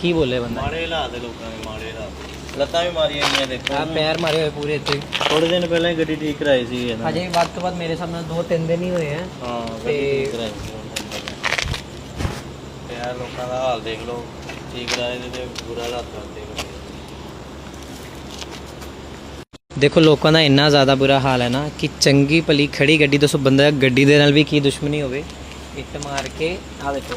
ਕੀ ਬੋਲੇ ਬੰਦਾ? ਮਾੜੇ ਹਾਲਾਤ ਹੈ ਲੋਕਾਂ ਦੇ ਮਾੜੇ ਹਾਲਾਤ। ਲੱਤਾਂ ਵੀ ਮਾਰੀਆਂ ਗਈਆਂ ਦੇਖੋ। ਆ ਪੈਰ ਮਾਰੇ ਹੋਏ ਪੂਰੇ ਇੱਥੇ। ਥੋੜੇ ਦਿਨ ਪਹਿਲਾਂ ਹੀ ਗੱਡੀ ਠੀਕ ਕਰਾਈ ਸੀ ਇਹਨਾਂ ਅਜੇ ਵੱਧ ਤੋਂ ਵੱਧ ਮੇਰੇ ਸਾਹਮਣੇ ਦੋ ਤਿੰਨ ਦਿਨ ਹੀ ਹੋਏ ਆ। ਹਾਂ ਗੱਡੀ ਤੇ- ਠੀਕ ਕਰਾਈ ਸੀ ਤੇ ਯਾਰ ਲੋਕਾਂ ਦਾ ਹਾਲ ਦੇਖ ਲਓ। ਠੀਕ ਕਰਾਏ ਤੇ ਬੁਰਾ ਹਾਲਾਤ ਕਰਦੇ ਦੇ। ਦੇਖੋ ਲੋਕਾਂ ਦਾ ਇੰਨਾ ਜ਼ਿਆਦਾ ਬੁਰਾ ਹਾਲ ਹੈ ਨਾ ਕਿ ਚੰਗੀ ਭਲੀ ਖੜੀ ਗੱਡੀ ਦੱਸੋ ਬੰਦਾ ਗੱਡੀ ਦੇ ਨਾਲ ਵੀ ਕੀ ਦੁਸ਼ਮਣੀ ਹੋਵੇ ਇੱਟ ਮਾਰ ਕੇ ਆ ਦੇਖੋ।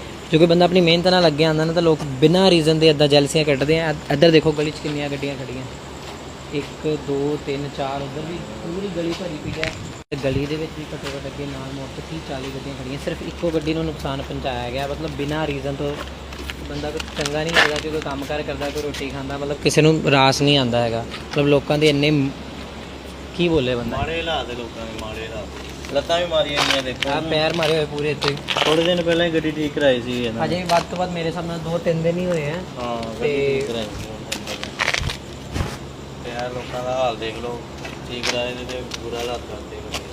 ਜੋ ਕੋਈ ਬੰਦਾ ਆਪਣੀ ਮਿਹਨਤ ਨਾਲ ਲੱਗਿਆ ਆਉਂਦਾ ਨਾ, ਤਾਂ ਲੋਕ ਬਿਨਾਂ ਰੀਜ਼ਨ ਦੇ ਇਦਾਂ ਜੈਲਸੀਆਂ ਕੱਢਦੇ ਆ। ਇੱਧਰ ਦੇਖੋ ਗਲੀ 'ਚ ਕਿੰਨੀਆਂ ਗੱਡੀਆਂ ਖੜੀਆਂ 1 2 3 4 ਉਧਰ ਵੀ ਪੂਰੀ ਗਲੀ ਭਰੀ ਪਈ ਹੈ ਗਲੀ ਦੇ ਵਿੱਚ ਵੀ ਘੱਟੋ ਘੱਟ ਅੱਗੇ ਨਾਲ ਮੋੜ ਤੋਂ 30 40 ਗੱਡੀਆਂ ਖੜੀਆਂ ਸਿਰਫ ਇੱਕੋ ਗੱਡੀ ਨੂੰ ਨੁਕਸਾਨ ਪਹੁੰਚਾਇਆ ਗਿਆ। ਮਤਲਬ ਬਿਨਾਂ ਰੀਜ਼ਨ ਤੋਂ ਬੰਦਾ ਕੋਈ ਚੰਗਾ ਨਹੀਂ ਲੱਗਦਾ ਕਿ ਕੋਈ ਕੰਮ ਕਾਰ ਕਰਦਾ, ਕੋਈ ਰੋਟੀ ਖਾਂਦਾ, ਮਤਲਬ ਕਿਸੇ ਨੂੰ ਰਾਸ ਨਹੀਂ ਆਂਦਾ ਹੈਗਾ। ਮਤਲਬ ਲੋਕਾਂ ਦੇ ਇੰਨੇ ਕੀ ਬੋਲੇ ਬੰਦਾ? ਮਾੜੇ ਹਾਲਾਤ ਹੈ ਲੋਕਾਂ ਦੇ, ਮਾੜੇ ਹਾਲਾਤ ਲੱਤਾਂ ਵੀ ਮਾਰੀਆਂ ਗਈਆਂ ਦੇਖੋ। ਆ ਪੈਰ ਮਾਰੇ ਹੋਏ ਪੂਰੇ ਇੱਥੇ। ਥੋੜੇ ਦਿਨ ਪਹਿਲਾਂ ਹੀ ਗੱਡੀ ਠੀਕ ਕਰਾਈ ਸੀ ਇਹਨਾਂ ਅਜੇ ਵੱਧ ਤੋਂ ਵੱਧ ਮੇਰੇ ਸਾਹਮਣੇ ਦੋ ਤਿੰਨ ਦਿਨ ਹੀ ਹੋਏ ਆ। ਹਾਂ ਗੱਡੀ ਤੇ- ਠੀਕ ਕਰਾਈ ਸੀ ਤੇ ਯਾਰ ਲੋਕਾਂ ਦਾ ਹਾਲ ਦੇਖ ਲਓ। ਠੀਕ ਕਰਾਏ ਤੇ ਬੁਰਾ ਹਾਲਾਤ ਕਰਦੇ ਗੱਡੀ ਦੇ।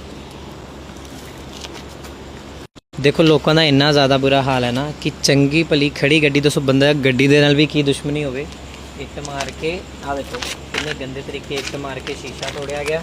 ਦੇਖੋ ਲੋਕਾਂ ਦਾ ਇੰਨਾ ਜ਼ਿਆਦਾ ਬੁਰਾ ਹਾਲ ਹੈ ਨਾ ਕਿ ਚੰਗੀ ਭਲੀ ਖੜੀ ਗੱਡੀ ਦੱਸੋ ਬੰਦਾ ਗੱਡੀ ਦੇ ਨਾਲ ਵੀ ਕੀ ਦੁਸ਼ਮਣੀ ਹੋਵੇ? ਇੱਟ ਮਾਰ ਕੇ ਆ ਦੇਖੋ ਕਿੰਨੇ ਗੰਦੇ ਤਰੀਕੇ ਇੱਟ ਮਾਰ ਕੇ ਸ਼ੀਸ਼ਾ ਤੋੜਿਆ ਗਿਆ।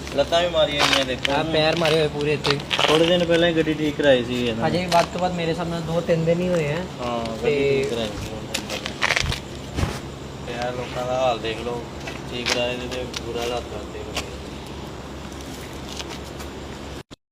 ਲੱਤਾਂ ਵੀ ਮਾਰੀਆਂ ਗਈਆਂ ਦੇਖੋ। ਆ ਪੈਰ ਮਾਰੇ ਹੋਏ ਪੂਰੇ ਇੱਥੇ। ਥੋੜੇ ਦਿਨ ਪਹਿਲਾਂ ਹੀ ਗੱਡੀ ਠੀਕ ਕਰਾਈ ਸੀ ਇਹਨਾਂ ਅਜੇ ਵੱਧ ਤੋਂ ਵੱਧ ਮੇਰੇ ਸਾਹਮਣੇ ਦੋ ਤਿੰਨ ਦਿਨ ਹੀ ਹੋਏ ਆ। ਹਾਂ ਗੱਡੀ ਤੇ- ਕਰਾਈ ਸੀ ਤੇ ਯਾਰ ਲੋਕਾਂ ਦਾ ਹਾਲ ਦੇਖ ਲਓ। ਠੀਕ ਕਰਾਏ ਤੇ ਬੁਰਾ ਹਾਲਾਤ ਕਰਦੇ।